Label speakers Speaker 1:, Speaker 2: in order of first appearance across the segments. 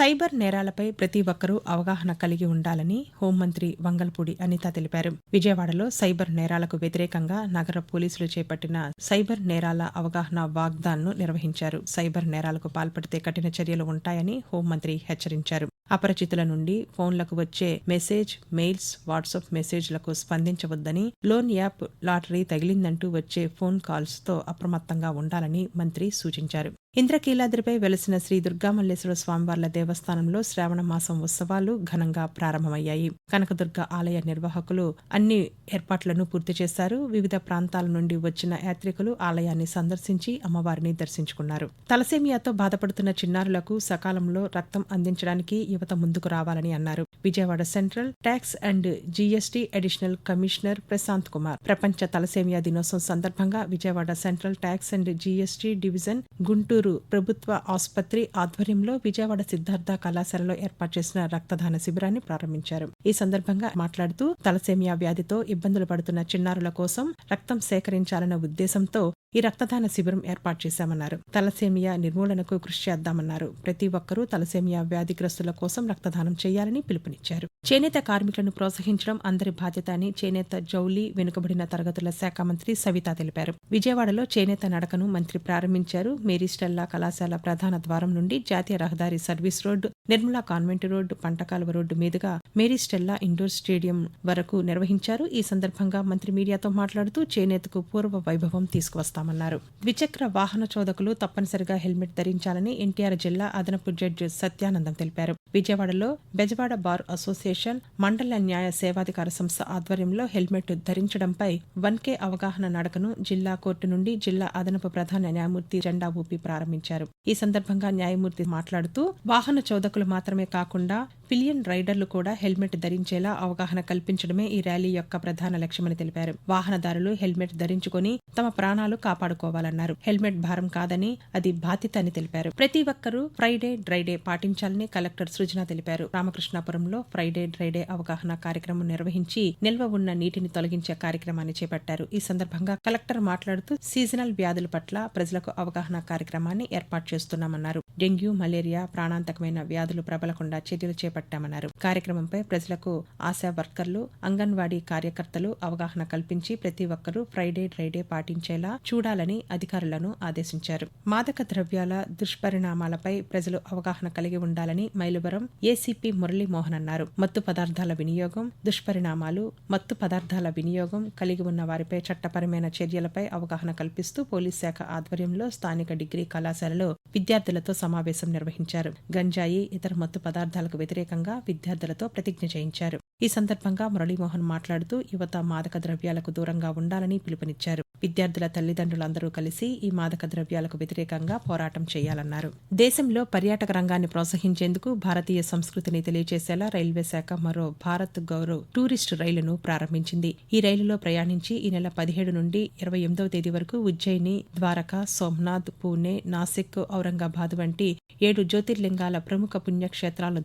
Speaker 1: Cyber నేరాలపై ప్రతి ఒక్కరూ అవగాహన కలిగి ఉండాలని హోంమంత్రి వంగల్పూడి అనిత తెలిపారు. విజయవాడలో సైబర్ నేరాలకు వ్యతిరేకంగా నగర పోలీసులు చేపట్టిన సైబర్ నేరాల అవగాహన వాగ్దాన్ను నిర్వహించారు. సైబర్ నేరాలకు పాల్పడితే కఠిన చర్యలు ఉంటాయని హోంమంత్రి హెచ్చరించారు. అపరిచితుల నుండి ఫోన్లకు వచ్చే మెసేజ్ మెయిల్స్ వాట్సాప్ మెసేజ్లకు స్పందించవద్దని లోన్ యాప్ లాటరీ తగిలిందంటూ వచ్చే ఫోన్ కాల్స్తో అప్రమత్తంగా ఉండాలని మంత్రి సూచించారు. ఇంద్రకీలాద్రిపై వెలసిన శ్రీ దుర్గామల్లేశ్వర స్వామివార్ల దేవస్థానంలో శ్రావణ మాసం ఉత్సవాలు ఘనంగా ప్రారంభమయ్యాయి. కనకదుర్గ ఆలయ నిర్వాహకులు అన్ని ఏర్పాట్లను పూర్తి చేశారు. వివిధ ప్రాంతాల నుండి వచ్చిన యాత్రికులు ఆలయాన్ని సందర్శించి అమ్మవారిని దర్శించుకున్నారు. తలసేమియాతో బాధపడుతున్న చిన్నారులకు సకాలంలో రక్తం అందించడానికి యువత ముందుకు రావాలని అన్నారు. Vijayawada central tax and GST additional commissioner Prashant Kumar. ప్రపంచ తలసేమియా దినోత్సవం సందర్భంగా Vijayawada central tax and GST division Guntur ప్రభుత్వ ఆసుపత్రి ఆధ్వర్యంలో విజయవాడ సిద్ధార్థ కళాశాలలో ఏర్పాటు చేసిన రక్తదాన శిబిరాన్ని ప్రారంభించారు. ఈ సందర్భంగా మాట్లాడుతూ తలసేమియా వ్యాధితో ఇబ్బందులు పడుతున్న చిన్నారుల కోసం రక్తం సేకరించాలన్న ఉద్దేశంతో ఈ రక్తదాన శిబిరం ఏర్పాటు చేశామన్నారు. తలసేమియా నిర్మూలనకు కృషి చేద్దామన్నారు. ప్రతి ఒక్కరూ తలసేమియా వ్యాధిగ్రస్తుల కోసం రక్తదానం చేయాలని పిలుపునిచ్చారు. చేనేత కార్మికులను ప్రోత్సహించడం అందరి బాధ్యత అని చేనేత జౌలి వెనుకబడిన తరగతుల శాఖ మంత్రి సవిత తెలిపారు. విజయవాడలో చేనేత నడకను మంత్రి ప్రారంభించారు. మేరీ స్టెల్లా కళాశాల ప్రధాన ద్వారం నుండి జాతీయ రహదారి service road Nirmala convent road పంటకాలువ road మీదుగా మేరీ స్టెల్లా ఇండోర్ స్టేడియం వరకు నిర్వహించారు. ఈ సందర్భంగా మంత్రి మీడియాతో మాట్లాడుతూ చేనేతకు పూర్వ వైభవం తీసుకువస్తామన్నారు. ద్విచక్ర వాహన చోదకులు తప్పనిసరిగా హెల్మెట్ ధరించాలని ఎన్టీఆర్ జిల్లా అదనపు జడ్జి సత్యానందం తెలిపారు. విజయవాడలో బెజవాడ బార్ అసోసియేషన్ మండల న్యాయ సేవాధికార సంస్థ ఆధ్వర్యంలో హెల్మెట్ ధరించడంపై వన్ కే అవగాహన నడకను జిల్లా కోర్టు నుండి జిల్లా అదనపు ప్రధాన న్యాయమూర్తి జెండా ఊపి ప్రారంభించారు. ఈ సందర్భంగా న్యాయమూర్తి మాట్లాడుతూ వాహన చోదకులు మాత్రమే కాకుండా పిలియన్ రైడర్లు కూడా హెల్మెట్ ధరించేలా అవగాహన కల్పించడమే ఈ ర్యాలీ యొక్క ప్రధాన లక్ష్యమని తెలిపారు. వాహనదారులు హెల్మెట్ ధరించుకొని తమ ప్రాణాలు కాపాడుకోవాలన్నారు. హెల్మెట్ భారం కాదని అది బాధ్యత అని తెలిపారు. ప్రతి ఒక్కరూ ఫ్రైడే డ్రైడే పాటించాలని కలెక్టర్ సృజన తెలిపారు. రామకృష్ణాపురంలో ఫ్రైడే డ్రైడే అవగాహన కార్యక్రమం నిర్వహించి నిల్వ ఉన్న నీటిని తొలగించే కార్యక్రమాన్ని చేపట్టారు. ఈ సందర్భంగా కలెక్టర్ మాట్లాడుతూ సీజనల్ వ్యాధుల పట్ల ప్రజలకు అవగాహన కార్యక్రమాన్ని ఏర్పాటు చేస్తున్నామన్నారు. డెంగ్యూ మలేరియా ప్రాణాంతకమైన వ్యాధులు ప్రబలకుండా చర్యలు చేపట్టామన్నారు. కార్యక్రమంపై ప్రజలకు ఆశా వర్కర్లు అంగన్వాడీ కార్యకర్తలు అవగాహన కల్పించి ప్రతి ఒక్కరూ ఫ్రైడే డ్రైడే పాటించేలా చూడాలని అధికారులను ఆదేశించారు. మాదక ద్రవ్యాల దుష్పరిణామాలపై ప్రజలు అవగాహన కలిగి ఉండాలని మైలువరం ఏసీపీ మురళీమోహన్ అన్నారు. మత్తు పదార్థాల వినియోగం దుష్పరిణామాలు మత్తు పదార్థాల వినియోగం కలిగి ఉన్న వారిపై చట్టపరమైన చర్యలపై అవగాహన కల్పిస్తూ పోలీస్ శాఖ ఆధ్వర్యంలో స్థానిక డిగ్రీ కళాశాలలో విద్యార్థులతో సమావేశం నిర్వహించారు. గంజాయి ఇతర మత్తు పదార్థాలకు వ్యతిరేక వ్యతిరేకంగా విద్యార్థులతో ప్రతిజ్ఞ చేయించారు. ఈ సందర్భంగా మురళీమోహన్ మాట్లాడుతూ యువత మాదక ద్రవ్యాలకు దూరంగా ఉండాలని పిలుపునిచ్చారు. విద్యార్థుల తల్లిదండ్రులందరూ కలిసి ఈ మాదక ద్రవ్యాలకు వ్యతిరేకంగా పోరాటం చేయాలన్నారు. దేశంలో పర్యాటక రంగాన్ని ప్రోత్సహించేందుకు భారతీయ సంస్కృతిని తెలియజేసేలా రైల్వే శాఖ మరో భారత్ గౌరవ్ టూరిస్ట్ రైలును ప్రారంభించింది. ఈ రైలులో ప్రయాణించి ఈ నెల పదిహేడు నుండి ఇరవై ఎనిమిదవ తేదీ వరకు ఉజ్జయిని ద్వారకా సోమనాథ్ పూణే నాసిక్ ఔరంగాబాద్ వంటి ఏడు జ్యోతిర్లింగాల ప్రముఖ పుణ్యక్షేత్రాలను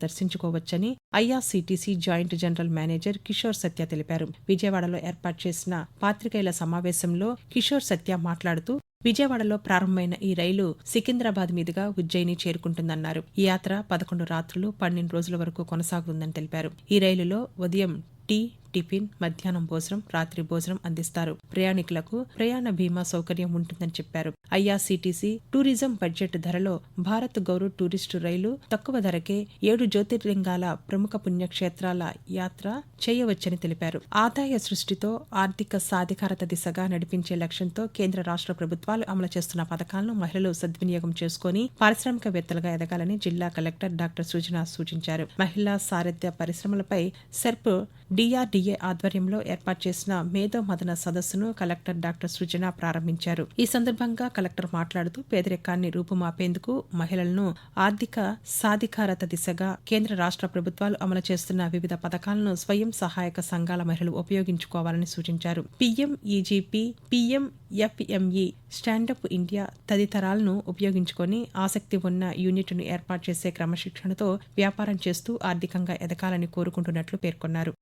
Speaker 1: చేసుకోవచ్చని IRCTC joint general manager Kishore Satya తెలిపారు. విజయవాడలో ఏర్పాటు చేసిన పాత్రికేయుల సమావేశంలో కిషోర్ సత్య మాట్లాడుతూ విజయవాడలో ప్రారంభమైన ఈ రైలు సికింద్రాబాద్ మీదుగా ఉజ్జయిని చేరుకుంటుందన్నారు. ఈ యాత్ర పదకొండు రాత్రులు పన్నెండు రోజుల వరకు కొనసాగుతుందని తెలిపారు. ఈ రైలులో ఉదయం టీ టిఫిన్ మధ్యాహ్నం భోజనం రాత్రి భోజనం అందిస్తారు. ప్రయాణికులకు ప్రయాణ బీమా సౌకర్యం ఉంటుందని చెప్పారు. ఐఆర్సీటీసీ టూరిజం బడ్జెట్ ధరలో భారత్ గౌరవ్ టూరిస్టు రైలు తక్కువ ధరకే ఏడు జ్యోతిర్లింగాల ప్రముఖ పుణ్యక్షేత్రాల యాత్ర చేయవచ్చని తెలిపారు. ఆదాయ సృష్టితో ఆర్థిక సాధికారత దిశగా నడిపించే లక్ష్యంతో కేంద్ర రాష్ట్ర ప్రభుత్వాలు అమలు చేస్తున్న పథకాలను మహిళలు సద్వినియోగం చేసుకుని పారిశ్రామికవేత్తలుగా ఎదగాలని జిల్లా కలెక్టర్ డాక్టర్ సూచన సూచించారు. మహిళా సారథ్య పరిశ్రమలపై సెర్ప్ డిఆర్డీఏ ఆధ్వర్యంలో ఏర్పాటు చేసిన మేధో మదన సదస్సును కలెక్టర్ డాక్టర్ సృజన ప్రారంభించారు. ఈ సందర్భంగా కలెక్టర్ మాట్లాడుతూ పేదరికాన్ని రూపుమాపేందుకు మహిళలను ఆర్థిక సాధికారత దిశగా కేంద్ర రాష్ట్ర ప్రభుత్వాలు అమలు చేస్తున్న వివిధ పథకాలను స్వయం సహాయక సంఘాల మహిళలు ఉపయోగించుకోవాలని సూచించారు. PM EGP PM FME stand up India తదితరాలను ఉపయోగించుకొని ఆసక్తి ఉన్న యూనిట్ను ఏర్పాటు చేసే క్రమశిక్షణతో వ్యాపారం చేస్తూ ఆర్థికంగా ఎదగాలని కోరుకుంటున్నట్లు పేర్కొన్నారు.